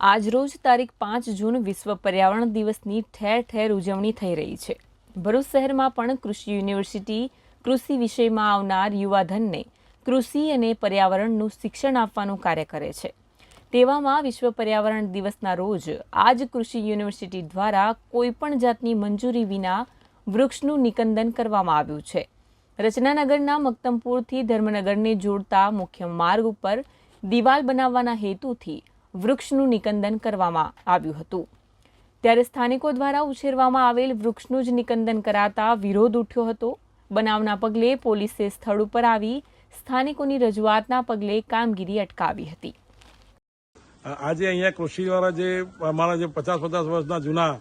આજરોજ તારીખ પાંચ જૂન વિશ્વ પર્યાવરણ દિવસની ઠેર ઠેર ઉજવણી થઈ રહી છે. ભરૂચ શહેરમાં પણ કૃષિ યુનિવર્સિટી કૃષિ વિષયમાં આવનાર યુવાધનને કૃષિ અને પર્યાવરણનું શિક્ષણ આપવાનું કાર્ય કરે છે. તેવામાં વિશ્વ પર્યાવરણ દિવસના રોજ આજ કૃષિ યુનિવર્સિટી દ્વારા કોઈપણ જાતની મંજૂરી વિના વૃક્ષનું નિકંદન કરવામાં આવ્યું છે. રચનાનગરના મક્તમપુરથી ધર્મનગરને જોડતા મુખ્ય માર્ગ ઉપર દિવાલ બનાવવાના હેતુથી વૃક્ષનું નિકંદન કરવામાં આવ્યું હતું. ત્યારે સ્થાનિકો દ્વારા ઉછેરવામાં આવેલ વૃક્ષનું જ નિકંદન કરાતા વિરોધ ઉઠ્યો હતો. બનાવના પગલે પોલીસે સ્થળ ઉપર આવી સ્થાનિકોની રજૂઆતના પગલે કામગીરી અટકાવી હતી. આજે અહીંયા કૃષિવાળા જે અમારા જે પચાસ પચાસ વર્ષના જૂના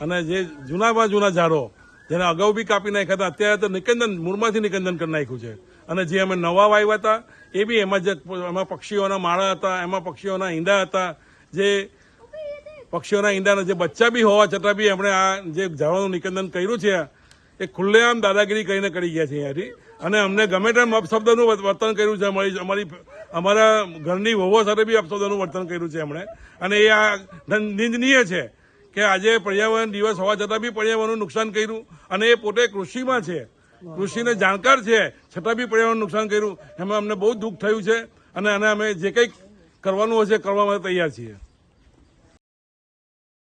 અને જે જૂનામાં જૂના ઝાડો જેને અગાઉ બી કાપી નાખ્યા હતા, અત્યારે તો નિકંદન, મૂળમાંથી નિકંદન કરી નાખ્યું છે. અને જે અમે નવા વાવ્યા હતા, એ બી એમાં જે, એમાં પક્ષીઓના માળા હતા, એમાં પક્ષીઓના ઈંડા હતા, જે પક્ષીઓના ઈંડાના જે બચ્ચા બી હોવા છતાં બી એમણે આ જે જાળવાનું નિકંદન કર્યું છે, એ ખુલ્લેઆમ દાદાગીરી કરીને કરી ગયા છે અહીંયાથી. અને અમને ગમે તેમ અપશબ્દનું વર્તન કર્યું છે, અમારી અમારી, અમારા ઘરની વહુઓ સાથે બી અપશબ્દનું વર્તન કર્યું છે એમણે. અને એ આ નિંદનીય છે. કે આજે પર્યાવરણ દિવસ હોવા છતાં બી પર્યાવરણનું નુકસાન કર્યું અને એ પોતે કૃષિમાં છે. કૃષિને જાણકાર છે, છતાં બી પર્યાવરણ નુકસાન કર્યું. એમાં અમને બહુ દુઃખ થયું છે અને આને અમે જે કંઈક કરવાનું હશે કરવા માટે તૈયાર છીએ.